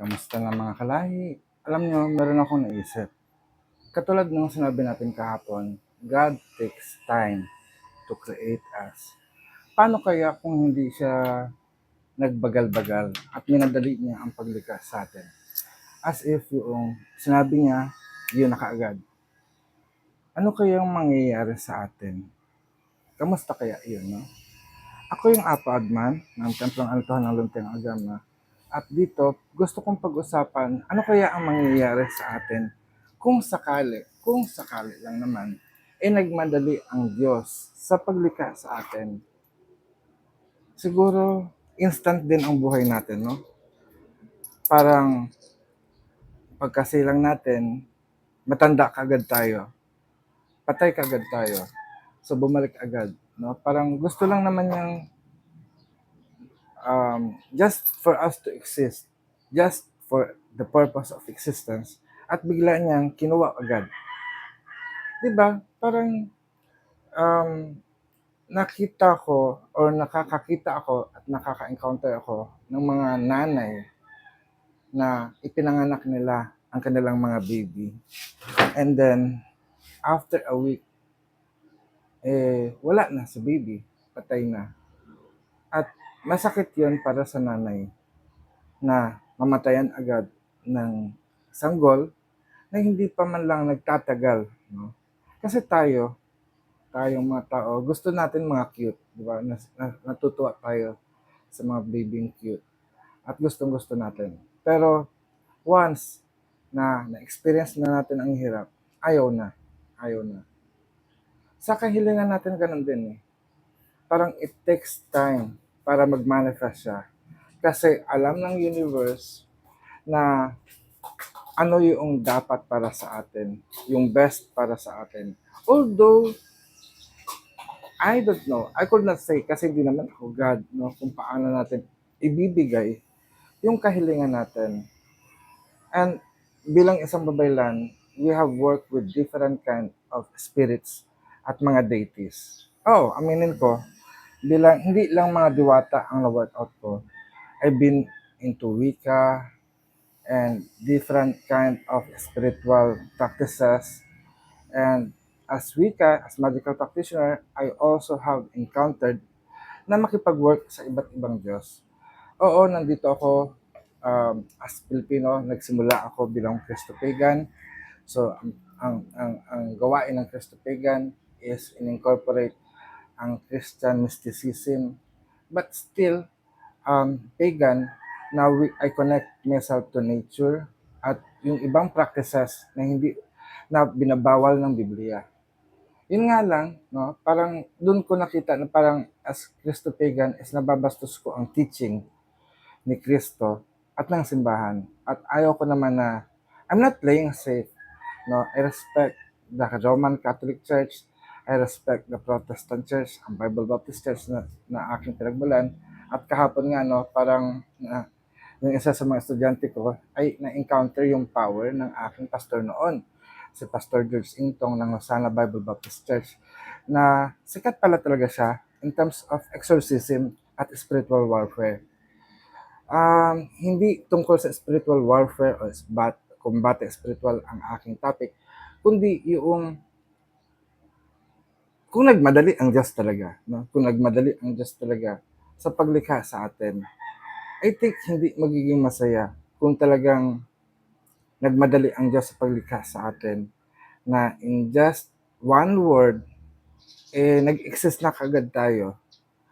Kamusta na mga kalahi? Alam nyo, meron akong naisip. Katulad ng sinabi natin kahapon, God takes time to create us. Paano kaya kung hindi siya nagbagal-bagal at minadali niya ang paglikha sa atin? As if yung sinabi niya, yun na kaagad. Ano kayang mangyayari sa atin? Kamusta kaya yun, no? Ako yung Apo Adman ng Templong Altohan ng Lumpeng Agama. At dito, gusto kong pag-usapan ano kaya ang mangyayari sa atin kung sakali, kung sakali lang naman, eh nagmadali ang Diyos sa paglikha sa atin. Siguro, instant din ang buhay natin, no? Parang, pagkasilang natin, matanda kagad tayo. Patay kagad tayo. So, bumalik agad, no? Parang gusto lang naman niyang um, just for us to exist, just for the purpose of existence, at bigla niyang kinuha agad. 'Di ba? Parang um, nakita ko or nakakakita ako at nakaka-encounter ako ng mga nanay na ipinanganak nila ang kanilang mga baby. And then, after a week, eh, wala na si baby. Patay na. At masakit yon para sa nanay na mamatayan agad ng sanggol na hindi pa man lang nagtatagal. No? Kasi tayo, tayong mga tao, gusto natin mga cute. Di ba? Natutuwa tayo sa mga babying cute. At gustong gusto natin. Pero once na na-experience na natin ang hirap, ayaw na. Ayaw na. Sa kahilingan natin ganun din eh. Parang it takes time para mag-manifest siya. Kasi alam ng universe na ano yung dapat para sa atin, yung best para sa atin. Although, I don't know, I could not say kasi hindi naman ako God, no, kung paano natin ibibigay yung kahilingan natin. And bilang isang babaylan, we have worked with different kind of spirits at mga deities. Oh, aminin ko, bilang hindi lang mga diwata ang na-workout ko. I've been into Wicca and different kind of spiritual practices. And as Wicca, as magical practitioner, I also have encountered na makipag-work sa iba't ibang Diyos. Oo, nandito ako um, as Pilipino, nagsimula ako bilang Christo Pagan. So, ang, ang, ang, ang gawain ng Christo Pagan is in-incorporate ang Christian mysticism. But still, um, pagan, now we, I connect myself to nature at yung ibang practices na hindi na binabawal ng Biblia. Yun nga lang, no, parang doon ko nakita na parang as Christo pagan is nababastos ko ang teaching ni Kristo at ng simbahan. At ayaw ko naman na I'm not playing safe. No, I respect the Roman Catholic Church. I respect the Protestant Church, ang Bible Baptist Church na, na aking pinagmulan. At kahapon nga, no, parang na, yung isa sa mga estudyante ko ay na-encounter yung power ng aking pastor noon, si Pastor George Intong ng Osana Bible Baptist Church, na sikat pala talaga siya in terms of exorcism at spiritual warfare. Um, hindi tungkol sa spiritual warfare o bat, combate spiritual ang aking topic, kundi yung kung nagmadali ang Diyos talaga, no? kung nagmadali ang Diyos talaga sa paglikha sa atin, I think hindi magiging masaya kung talagang nagmadali ang Diyos sa paglikha sa atin na in just one word, eh, nag-exist na kagad tayo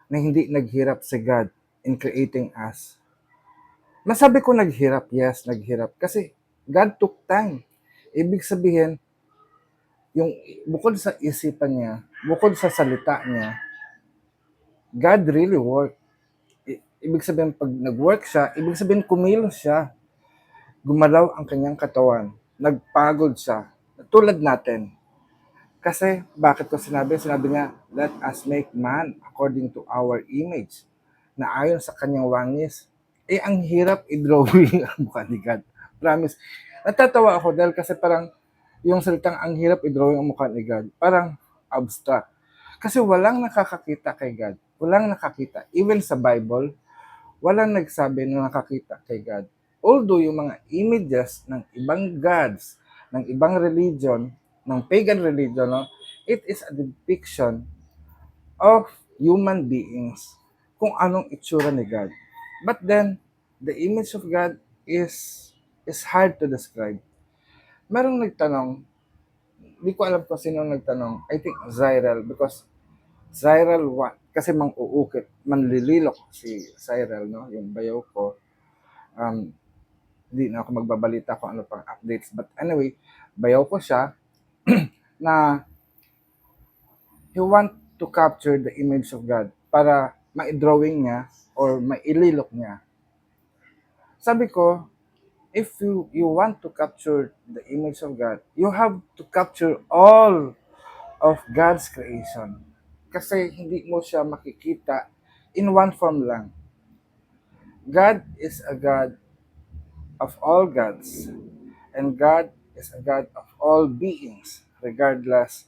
na hindi naghirap si God in creating us. Masabi ko naghirap, yes, naghirap. Kasi God took time. Ibig sabihin, yung bukod sa isipan niya, bukod sa salita niya, God really worked. I- ibig sabihin, pag nag-work siya, ibig sabihin kumilos siya. Gumalaw ang kanyang katawan. Nagpagod siya. Tulad natin. Kasi, bakit ko sinabi? Sinabi niya, let us make man according to our image. Na ayon sa kanyang wangis. Eh, ang hirap i-drawing ang mukha ni God. Promise. Natatawa ako dahil kasi parang yung salitang ang hirap i-drawing ang mukha ni God. Parang abstract. Kasi walang nakakakita kay God. Walang nakakita. Even sa Bible, walang nagsabi na nakakita kay God. although yung mga images ng ibang gods, ng ibang religion, ng pagan religion, no, it is a depiction of human beings kung anong itsura ni God. But then, the image of God is is hard to describe. Merong nagtanong, di ko alam kung sino nagtanong, I think Zyrel, because Zyrel, kasi mang uukit, manlililok si Zyrel, no, yung bayaw ko. Um, di na ako magbabalita kung ano pang updates. But anyway, bayaw ko siya na he want to capture the image of God para ma-drawing niya or maililok niya. Sabi ko, if you you want to capture the image of God, you have to capture all of God's creation. Kasi hindi mo siya makikita in one form lang. God is a God of all gods. And God is a God of all beings, regardless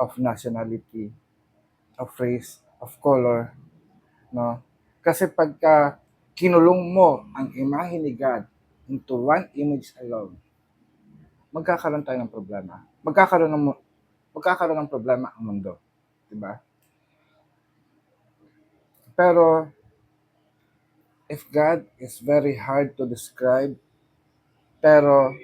of nationality, of race, of color, no? Kasi pagka kinulong mo ang imahe ni God into one image alone, magkakaroon tayo ng problema. Magkakaroon ng magkakaroon ng problema ang mundo, 'di ba? Pero if God is very hard to describe, pero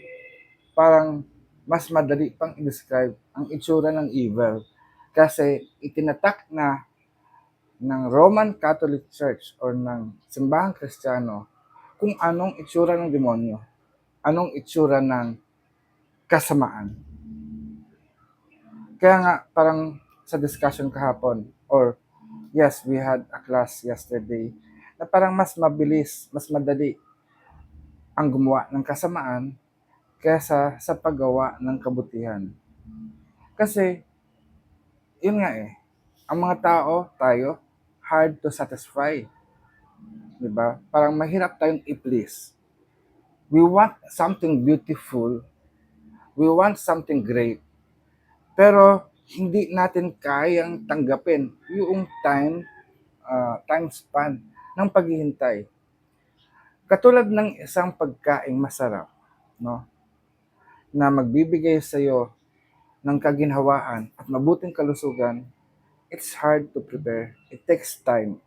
parang mas madali pang i-describe ang itsura ng evil kasi itinatak na ng Roman Catholic Church or ng simbahang Kristiyano kung anong itsura ng demonyo, anong itsura ng kasamaan. Kaya nga parang sa discussion kahapon or yes, we had a class yesterday na parang mas mabilis, mas madali ang gumawa ng kasamaan kaysa sa paggawa ng kabutihan. Kasi, yun nga eh, ang mga tao, tayo, hard to satisfy. 'Di ba? Parang mahirap tayong i-please. We want something beautiful. We want something great. Pero hindi natin kayang tanggapin yung time ah, time span ng paghihintay. Katulad ng isang pagkaing masarap, no? Na magbibigay sa iyo ng kaginhawaan at mabuting kalusugan, it's hard to prepare. It takes time.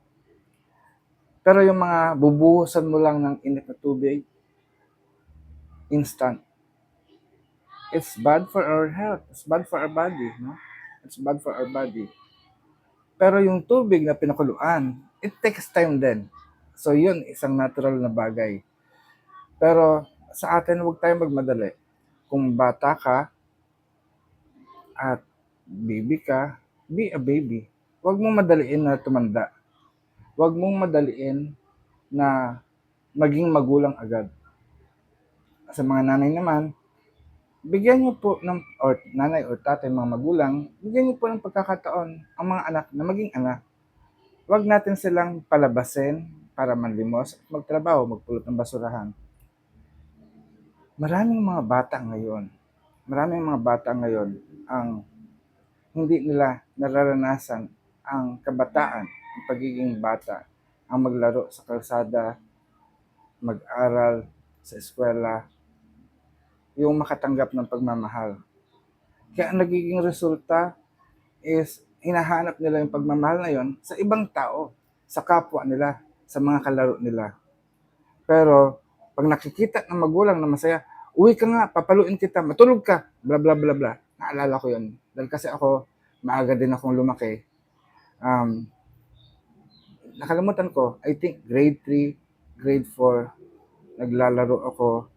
Pero yung mga bubuhusan mo lang ng init na tubig, instant. It's bad for our health. It's bad for our body, no? It's bad for our body. Pero yung tubig na pinakuluan, it takes time din. So yun, isang natural na bagay. Pero sa atin, huwag tayong magmadali. Kung bata ka at baby ka, be a baby. Huwag mong madaliin na tumanda. Huwag mong madaliin na maging magulang agad. Sa mga nanay naman, bigyan niyo po ng, or nanay or tatay, mga magulang, bigyan niyo po ng pagkakataon ang mga anak na maging anak. Huwag natin silang palabasin para manlimos at magtrabaho, magpulot ng basurahan. Maraming mga bata ngayon, maraming mga bata ngayon ang hindi nila nararanasan ang kabataan, pagiging bata, ang maglaro sa kalsada, mag-aral sa eskwela, yung makatanggap ng pagmamahal. Kaya ang nagiging resulta is hinahanap nila yung pagmamahal na yon sa ibang tao, sa kapwa nila, sa mga kalaro nila. Pero pag nakikita ng magulang na masaya, uwi ka nga, papaluin kita, matulog ka, bla bla bla bla. Naalala ko yun. Dahil kasi ako, maaga din akong lumaki. Um, nakalimutan ko, I think grade 3, grade 4, naglalaro ako.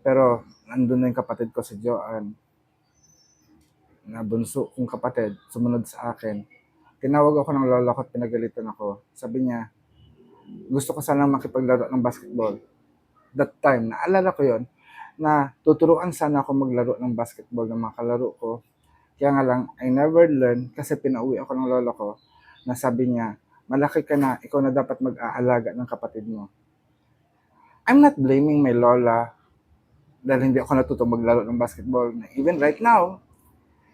Pero nandun na yung kapatid ko si Joanne na bunso kong kapatid, sumunod sa akin. Tinawag ako ng lola ko at pinagalitan ako. Sabi niya, gusto ko sanang makipaglaro ng basketball. That time, naalala ko yon na tuturuan sana ako maglaro ng basketball ng mga kalaro ko. Kaya nga lang, I never learned kasi pinauwi ako ng lola ko na sabi niya, malaki ka na, ikaw na dapat mag-aalaga ng kapatid mo. I'm not blaming my lola dahil hindi ako natutong maglaro ng basketball. Even right now,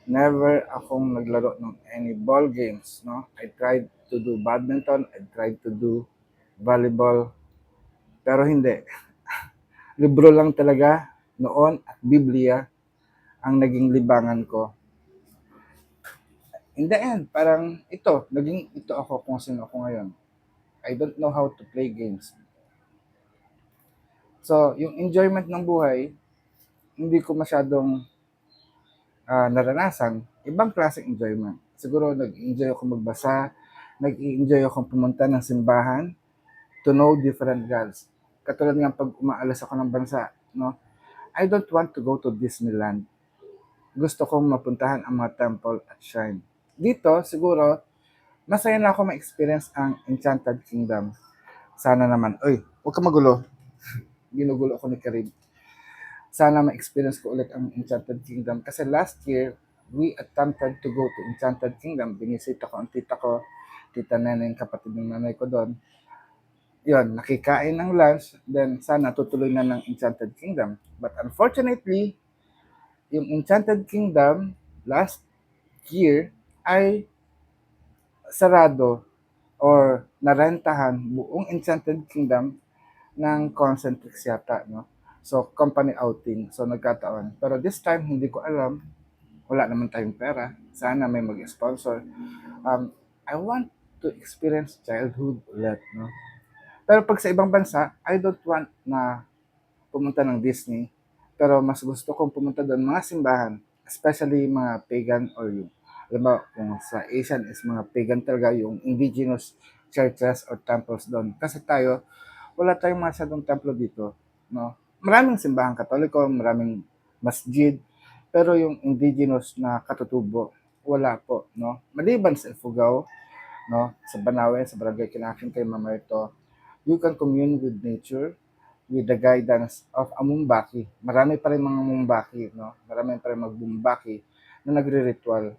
never akong naglaro ng any ball games. No? I tried to do badminton, I tried to do volleyball, pero hindi. libro lang talaga noon at Biblia ang naging libangan ko. In the end, parang ito, naging ito ako kung sino ako ngayon. I don't know how to play games. So, yung enjoyment ng buhay, hindi ko masyadong ah, naranasan. Ibang klaseng enjoyment. Siguro nag-enjoy ako magbasa, nag-enjoy ako pumunta ng simbahan to know different gods. Katulad nga pag umaalas ako ng bansa, no? I don't want to go to Disneyland. Gusto kong mapuntahan ang mga temple at shrine. Dito, siguro, masaya na ako ma-experience ang Enchanted Kingdom. Sana naman, oy, huwag ka magulo. Ginugulo ako ni Karim. Sana ma-experience ko ulit ang Enchanted Kingdom. Kasi last year, we attempted to go to Enchanted Kingdom. Binisita ko ang tita ko, tita Neneng, kapatid ng nanay ko doon. Yun, nakikain ng lunch, then sana tutuloy na ng Enchanted Kingdom. But unfortunately, yung Enchanted Kingdom last year ay sarado or narentahan buong Enchanted Kingdom ng Concentrix yata, no? So, company outing. So, nagkataon. Pero this time, hindi ko alam. Wala naman tayong pera. Sana may mag-sponsor. Um, I want to experience childhood ulit, no? Pero pag sa ibang bansa, I don't want na pumunta ng Disney. Pero mas gusto kong pumunta doon mga simbahan. Especially mga pagan or yung, alam mo, kung sa Asian is mga pagan talaga, yung indigenous churches or temples doon. Kasi tayo, wala tayong masyadong templo dito. No? Maraming simbahan katoliko, maraming masjid, pero yung indigenous na katutubo, wala po. No? Maliban sa Ifugao, no? sa Banawe, sa Barangay Kinakin kay Mamerto, you can commune with nature with the guidance of a Mumbaki. Marami pa rin mga Mumbaki, no? Marami pa rin magbumbaki na nagre-ritual.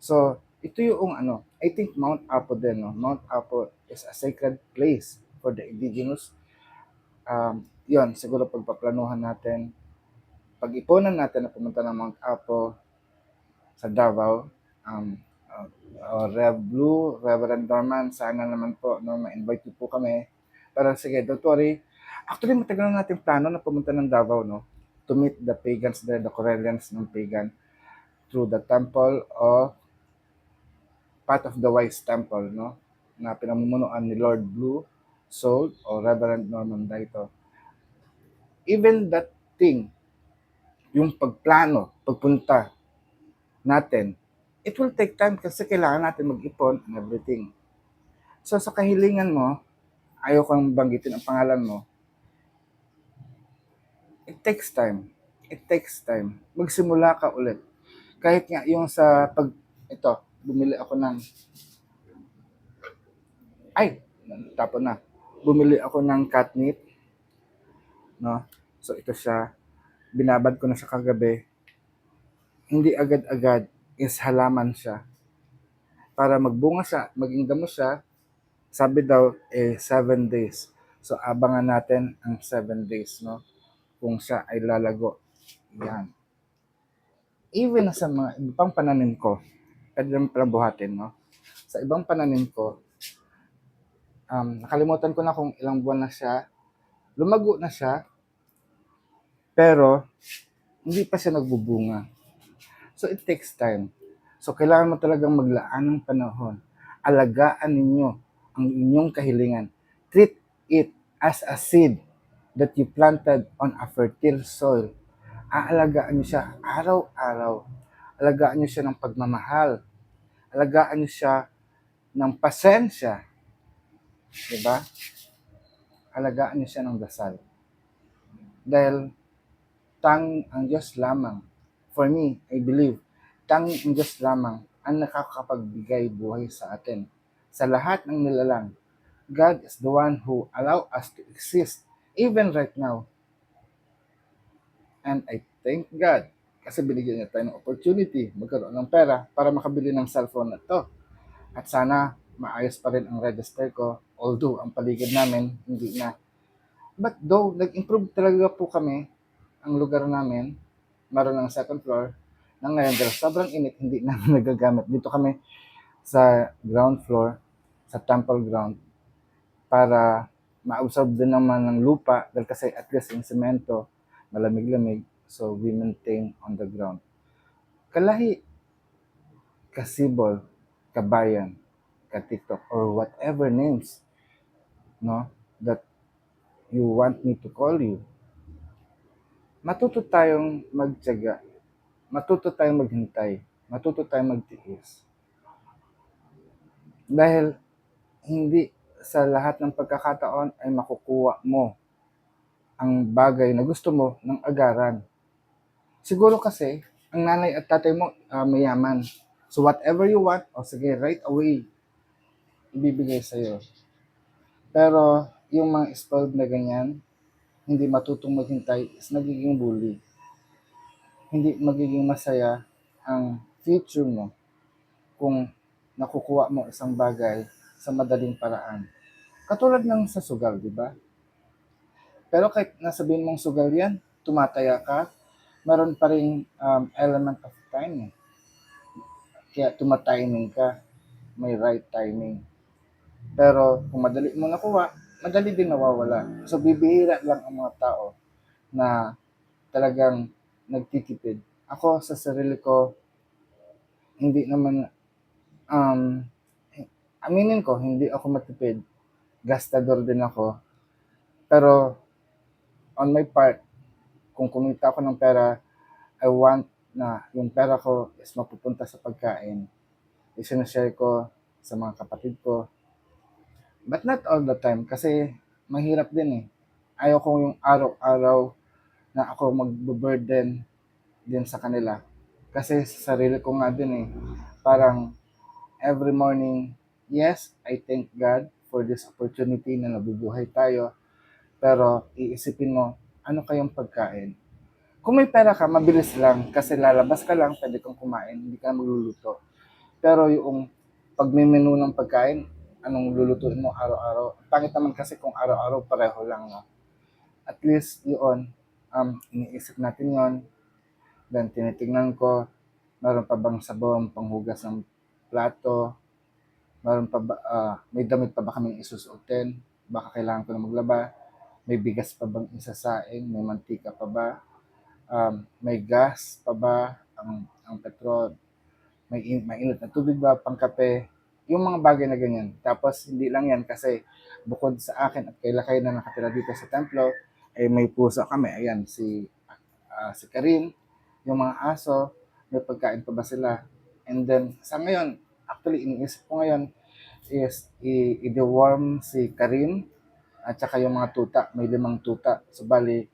So, ito yung ano, I think Mount Apo din, no? Mount Apo is a sacred place for the indigenous. Um, yon siguro pagpaplanuhan natin, pag-ipunan natin na pumunta ng Mount Apo sa Davao, um, uh, uh, Rev Blue, Reverend Norman, sana naman po, no, ma-invite po kami. Pero sige, don't worry. Actually, matagal na natin plano na pumunta ng Davao, no? To meet the pagans there, the Corellians ng pagan through the temple of part of the Wise Temple, no? Na pinamumunuan ni Lord Blue Soul o Reverend Norman Daito. Even that thing, yung pagplano, pagpunta natin, it will take time kasi kailangan natin mag-ipon and everything. So sa kahilingan mo, ayaw kang banggitin ang pangalan mo, it takes time. It takes time. Magsimula ka ulit. Kahit nga yung sa pag, ito, bumili ako ng, ay, tapon na. Bumili ako ng catnip. No? So ito siya. Binabad ko na siya kagabi. Hindi agad-agad is halaman siya. Para magbunga siya, maging damo siya, sabi daw, eh, seven days. So, abangan natin ang seven days, no? Kung siya ay lalago. Yan. Even sa mga ibang pananim ko, pwede naman palang buhatin, no? Sa ibang pananim ko, um, nakalimutan ko na kung ilang buwan na siya, lumago na siya, pero hindi pa siya nagbubunga. So, it takes time. So, kailangan mo talagang maglaan ng panahon. Alagaan ninyo ang inyong kahilingan. Treat it as a seed that you planted on a fertile soil. Aalagaan nyo siya araw-araw. Alagaan nyo siya ng pagmamahal. Alagaan nyo siya ng pasensya. Diba? Alagaan nyo siya ng dasal. Dahil tang ang Diyos lamang. For me, I believe, tang ang Diyos lamang ang nakakapagbigay buhay sa atin. Sa lahat ng nilalang, God is the one who allow us to exist even right now. And I thank God kasi binigyan niya tayo ng opportunity magkaroon ng pera para makabili ng cellphone na to. At sana maayos pa rin ang register ko although ang paligid namin hindi na. But though nag-improve talaga po kami ang lugar namin, meron ng second floor, na ngayon dahil sobrang init, hindi namin nagagamit. Dito kami sa ground floor, sa temple ground, para ma-absorb din naman ng lupa dahil kasi at least yung semento, malamig-lamig. So, we maintain on the ground. Kalahi, kasibol, kabayan, katiktok, or whatever names no, that you want me to call you, matuto tayong magtyaga, matuto tayong maghintay, matuto tayong magtiis. Dahil hindi sa lahat ng pagkakataon ay makukuha mo ang bagay na gusto mo ng agaran. Siguro kasi, ang nanay at tatay mo ah, mayaman. So whatever you want, o sige, right away, ibibigay sa'yo. Pero yung mga spoiled na ganyan, hindi matutong maghintay is nagiging bully. Hindi magiging masaya ang future mo kung nakukuha mo isang bagay sa madaling paraan. Katulad ng sa sugal, di ba? Pero kahit nasabihin mong sugal yan, tumataya ka, meron pa rin um, element of time. eh. Kaya tumatiming ka, may right timing. Pero kung madali mo nakuha, madali din nawawala. So bibihira lang ang mga tao na talagang nagtitipid. Ako sa sarili ko, hindi naman, um, aminin ko, hindi ako matipid. Gastador din ako. Pero on my part, kung kumita ako ng pera, I want na yung pera ko is mapupunta sa pagkain. Isinashare ko sa mga kapatid ko. But not all the time kasi mahirap din eh. Ayaw ko yung araw-araw na ako mag-burden din sa kanila. Kasi sa sarili ko nga din eh, parang every morning, yes, I thank God for this opportunity na nabubuhay tayo. Pero iisipin mo, ano kayong pagkain? Kung may pera ka, mabilis lang. Kasi lalabas ka lang, pwede kang kumain, hindi ka magluluto. Pero yung pag may menu ng pagkain, anong lulutuin mo araw-araw? Pangit naman kasi kung araw-araw pareho lang. No? At least yun, um, iniisip natin yon Then tinitingnan ko, meron pa bang sabon, panghugas ng plato, meron pa ba, ah, may damit pa ba kaming isusuotin, baka kailangan ko na maglaba, may bigas pa bang isasaing, may mantika pa ba, um, may gas pa ba, ang, ang petrol, may in, mainit na tubig ba, pangkape, yung mga bagay na ganyan. Tapos hindi lang yan kasi bukod sa akin at kay Lakay na nakatira dito sa templo, ay may puso kami. Ayan, si, ah, si Karim, yung mga aso, may pagkain pa ba sila? And then, sa ngayon, actually, iniisip ko ngayon is i-deworm si Karim at saka yung mga tuta. May limang tuta. So, bali,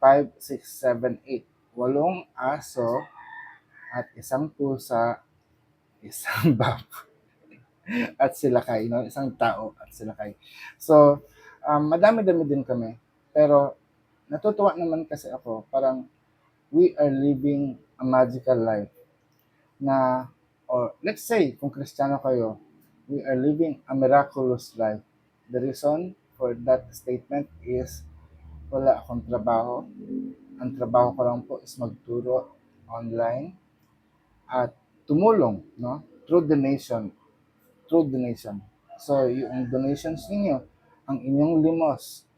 5, 6, 7, 8. Walong aso at isang pusa, isang bako at sila kay, no? isang tao at sila kay. So, um, madami-dami din kami. Pero, natutuwa naman kasi ako, parang we are living a magical life na, or let's say, kung kristyano kayo, we are living a miraculous life. The reason for that statement is wala akong trabaho. Ang trabaho ko lang po is magturo online at tumulong, no? Through donation. Through donation. So, yung donations ninyo, ang inyong limos,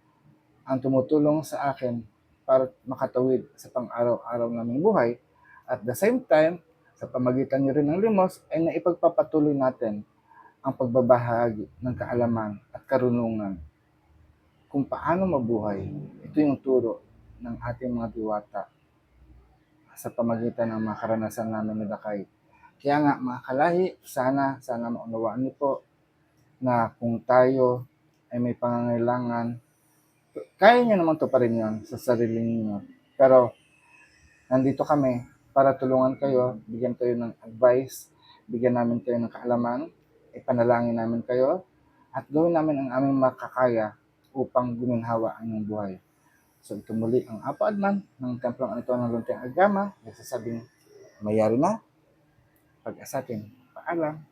ang tumutulong sa akin para makatawid sa pang-araw-araw naming buhay. At the same time, sa pamagitan nyo rin ng limos, ay naipagpapatuloy natin ang pagbabahagi ng kaalaman at karunungan kung paano mabuhay. Ito yung turo ng ating mga diwata sa pamagitan ng mga karanasan namin ni Dakay. Kaya nga, mga kalahi, sana, sana maunawaan niyo po na kung tayo ay may pangangailangan, kaya niyo naman to pa rin yun sa sarili niyo. Pero, nandito kami para tulungan kayo, bigyan kayo ng advice, bigyan namin kayo ng kaalaman, ipanalangin namin kayo, at gawin namin ang aming makakaya upang guminhawa ang inyong buhay. So ito muli ang Apo Adman ng Templong Anito ng Luntiang Agama. Nagsasabing mayari na. Pag-asatin. Paalam.